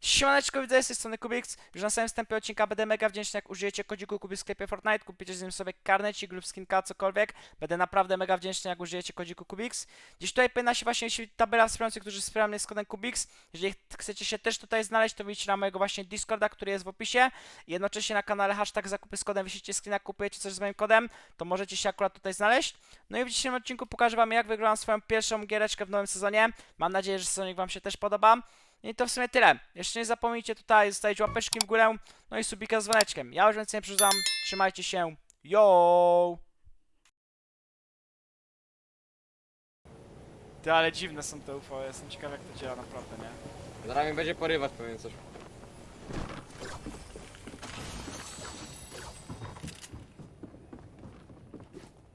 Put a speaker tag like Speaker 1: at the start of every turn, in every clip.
Speaker 1: Siemaneczko, widzę z tej strony Kubix. Już na samym wstępie odcinka będę mega wdzięczny, jak użyjecie kodziku Kubik w sklepie Fortnite, kupicie z nim sobie karnecik lub skinka, cokolwiek. Będę naprawdę mega wdzięczny, jak użyjecie kodziku Kubix. Gdzieś tutaj powinna się właśnie tabela wspierających, którzy wspierają mnie z kodem Kubix. Jeżeli ch- chcecie się też tutaj znaleźć, to wyjdźcie na mojego właśnie Discorda, który jest w opisie. Jednocześnie na kanale hashtag zakupy z kodem, wyślijcie screena, kupujecie coś z moim kodem, to możecie się akurat tutaj znaleźć. No i w dzisiejszym odcinku pokażę wam, jak wyglądam swoją pierwszą giereczkę w nowym sezonie. Mam nadzieję, że sezonik wam się też podoba. I to w sumie tyle. Jeszcze nie zapomnijcie tutaj zostawić łapeczki w górę, no i subika z dzwoneczkiem. Ja już więcej nie przerzucam. Trzymajcie się. Yo! Ty, ale dziwne są te UFO. Jestem ciekaw jak to działa naprawdę, nie?
Speaker 2: Zaraz mnie będzie porywać pewnie coś.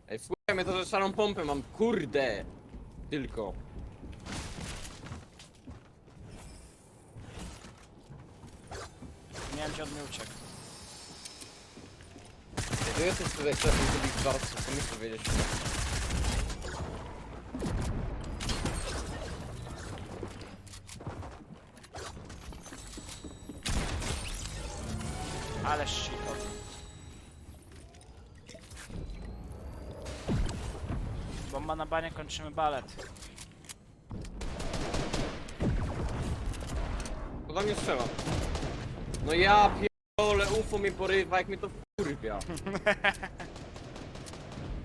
Speaker 2: Ej, wsłuchaj mnie to, że szarą pompę mam, kurde! Tylko.
Speaker 1: Nie wiem gdzie on mi uciekł.
Speaker 2: Ej, ty jesteś tutaj szefem Kubik Dwarfs, co musisz wiedzieć.
Speaker 1: Ale shit. Bomba na banie, kończymy balet.
Speaker 2: To do mnie strzela. No ja pierdolę, UFO mnie porywa, jak mnie to wkurwia.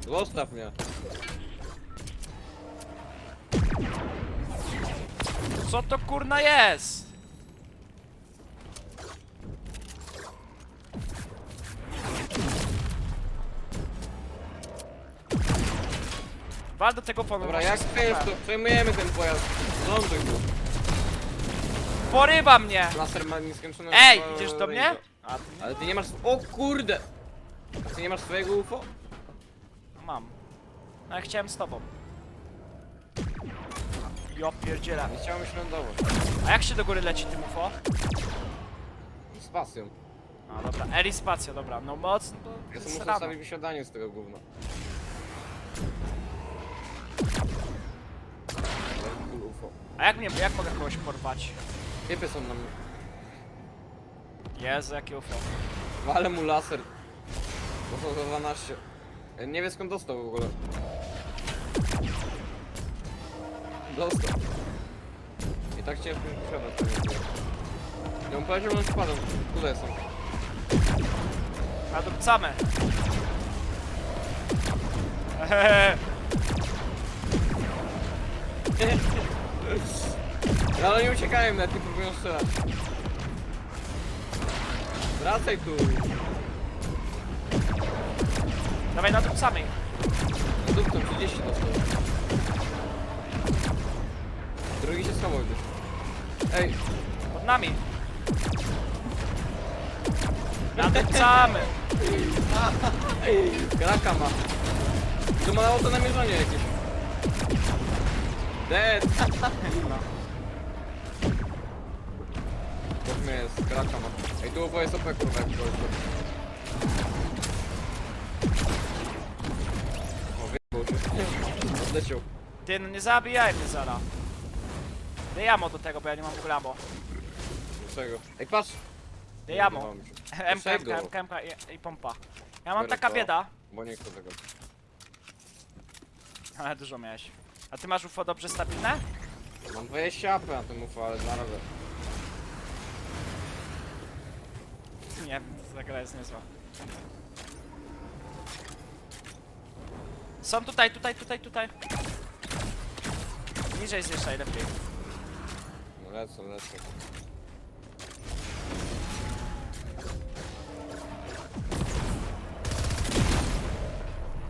Speaker 2: Zostaw mnie.
Speaker 1: Co to kurna jest? Wal do tego fonu.
Speaker 2: Dobra, jak
Speaker 1: słuchałem.
Speaker 2: chcesz, to przejmujemy ten pojazd. Ląduj tu.
Speaker 1: Porywa mnie!
Speaker 2: Laser ma nieskończone...
Speaker 1: Ej, idziesz do mnie?
Speaker 2: A, ale ty nie masz... O kurde! A ty nie masz swojego UFO?
Speaker 1: Mam. No ja chciałem z tobą. Ja pierdzielę.
Speaker 2: Nie chciałem się lądować.
Speaker 1: A jak się do góry leci tym UFO?
Speaker 2: Z pasją.
Speaker 1: A dobra, Eri spacja, dobra. No mocno to
Speaker 2: Ja sobie muszę wysiadanie z tego gówna. Ale cool UFO.
Speaker 1: A jak mnie, jak mogę kogoś porwać?
Speaker 2: Typy są na mnie.
Speaker 1: Jezu, jakie UFO.
Speaker 2: Walę mu laser. Dostał za 12. Ja Nie wiem skąd dostał w ogóle. Dostał. I tak ciężko mi posiadać pewnie. Ja mu powiedział, że on spadł. Tutaj są.
Speaker 1: Nadupcamy. Ehehe.
Speaker 2: No ale nie uciekałem, nawet nie próbują strzelać. Wracaj tu.
Speaker 1: Dawaj nadupcamy.
Speaker 2: Dupcą 30 dostał. Drugi się schował gdzieś. Ej,
Speaker 1: Pod nami. Nadupcamy.
Speaker 2: Kraka ma. To ma auto namierzenie jakieś. Dead. Mnie jest, kraka ma. Ej, tu UFO jest OP kurwa jak to. O, wyjechał się. Odleciał.
Speaker 1: Ty, no nie zabijaj mnie zara. Daj ammo do tego, bo ja nie mam w ogóle ammo.
Speaker 2: Czego? Ej, patrz!
Speaker 1: Daj ammo.
Speaker 2: podoba mi się.
Speaker 1: MK, MK? MK, MK i, i pompa. Ja mam
Speaker 2: Biorę
Speaker 1: taka
Speaker 2: to.
Speaker 1: bieda.
Speaker 2: Bo nie chcę tego.
Speaker 1: Ale dużo miałeś. A ty masz UFO dobrze stabilne?
Speaker 2: Mam 20 AP na tym UFO, ale na
Speaker 1: Nie, ta gra jest niezła. Są tutaj, tutaj, tutaj, tutaj. Niżej zjeżdżaj lepiej.
Speaker 2: No lecę, lecę.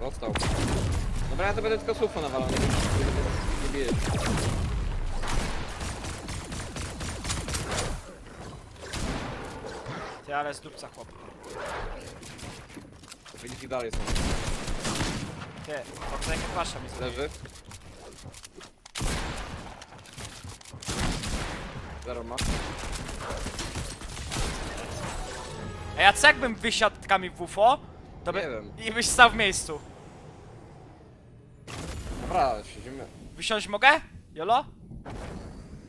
Speaker 2: Dostał. Dobra, ja to będę tylko sufo nawalał, nie, nie,
Speaker 1: Ty, ale z dupca chłop.
Speaker 2: Widzisz dalej są.
Speaker 1: Ty, dobrze jak pasza mi zrobił.
Speaker 2: Leży. Zero ma.
Speaker 1: A ja co jakbym wysiadł tkami w UFO, to by...
Speaker 2: Nie wiem.
Speaker 1: I byś stał w miejscu.
Speaker 2: Dobra, siedzimy.
Speaker 1: Wysiąść mogę? Jolo?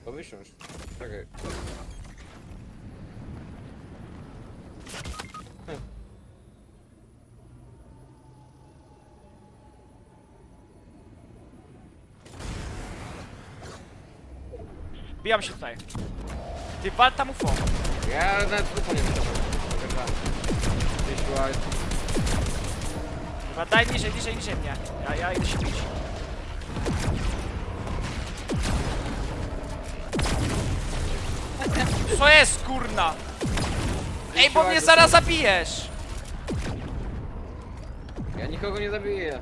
Speaker 2: To wysiąść. Czekaj.
Speaker 1: Wbijam się tutaj. Ty wal tam UFO.
Speaker 2: Ja nawet trupa nie wyciągnę. Gdzieś była...
Speaker 1: Chyba daj niżej, niżej, niżej mnie. Ja, ja idę się bić. Co jest, kurna? Ej, bo mnie zaraz zabijesz!
Speaker 2: Ja nikogo nie zabiję.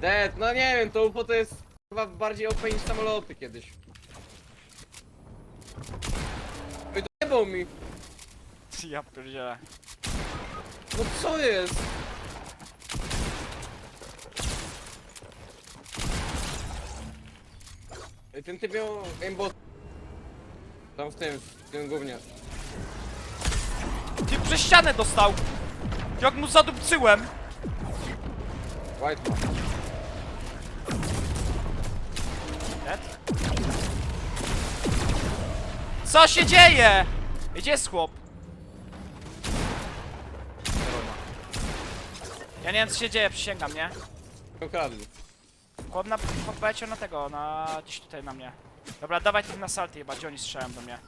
Speaker 2: Dead, no nie wiem, to UFO to jest chyba bardziej OP niż samoloty kiedyś. Ej, dojebał mi!
Speaker 1: Ja pierdzielę.
Speaker 2: No co jest? Ej, ten typ miał aimbot. Tam w tym, w tym gównie.
Speaker 1: Ty przez ścianę dostał! Jak mu zadupcyłem!
Speaker 2: White ma.
Speaker 1: Dead? Co się dzieje? Gdzie jest chłop? Ja nie wiem co się dzieje, przysięgam, nie?
Speaker 2: Ukradli.
Speaker 1: Chłop na, chłop poleciał na tego, na... gdzieś tutaj na mnie. Dobra, dawaj tych na salty chyba, gdzie oni strzelają do mnie.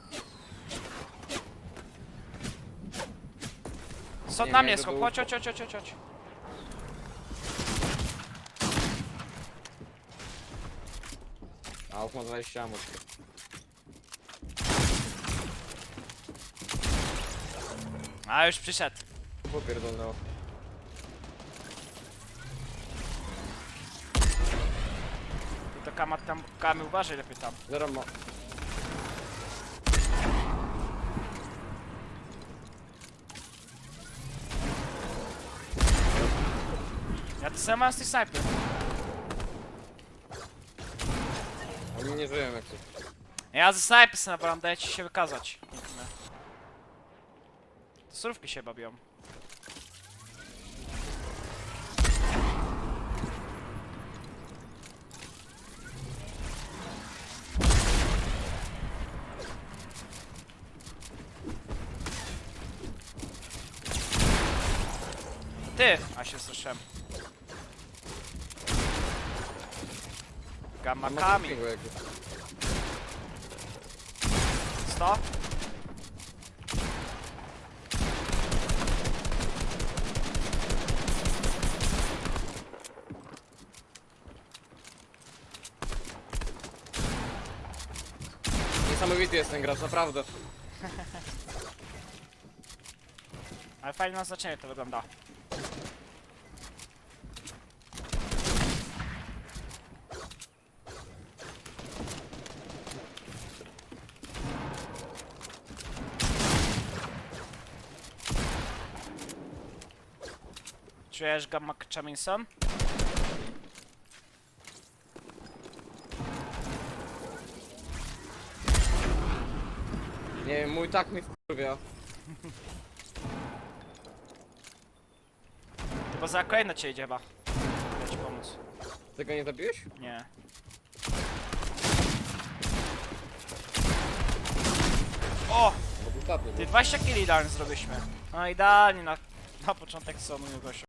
Speaker 1: Co
Speaker 2: Nie
Speaker 1: na
Speaker 2: wiem,
Speaker 1: mnie jest chłop, chodź, chodź, chodź, chodź, chodź.
Speaker 2: A UFO ma 20 ammo.
Speaker 1: A już przyszedł.
Speaker 2: UFO pierdolnęło.
Speaker 1: I to kamat tam, kamy uważaj lepiej tam.
Speaker 2: Zero ma.
Speaker 1: Ja to samo mam z tych snajpy.
Speaker 2: Oni nie żyją jak coś.
Speaker 1: Ja ze sobie napalam, daję ci się wykazać. Surówki się bawią. Ty! A się słyszałem. Gamma
Speaker 2: Ma Niesamowity jest ten gracz, naprawdę.
Speaker 1: Ale fajnie na znaczenie to wygląda. Czujesz gamma Chaminson?
Speaker 2: Nie wiem, mój tak mi wkurwia.
Speaker 1: Chyba za kolejne cię idzie chyba. Ja ci pomóc.
Speaker 2: Tego nie zabiłeś?
Speaker 1: Nie. O! Ty
Speaker 2: był.
Speaker 1: 20 killi idealnie zrobiliśmy. No idealnie na, na początek sonu gościu.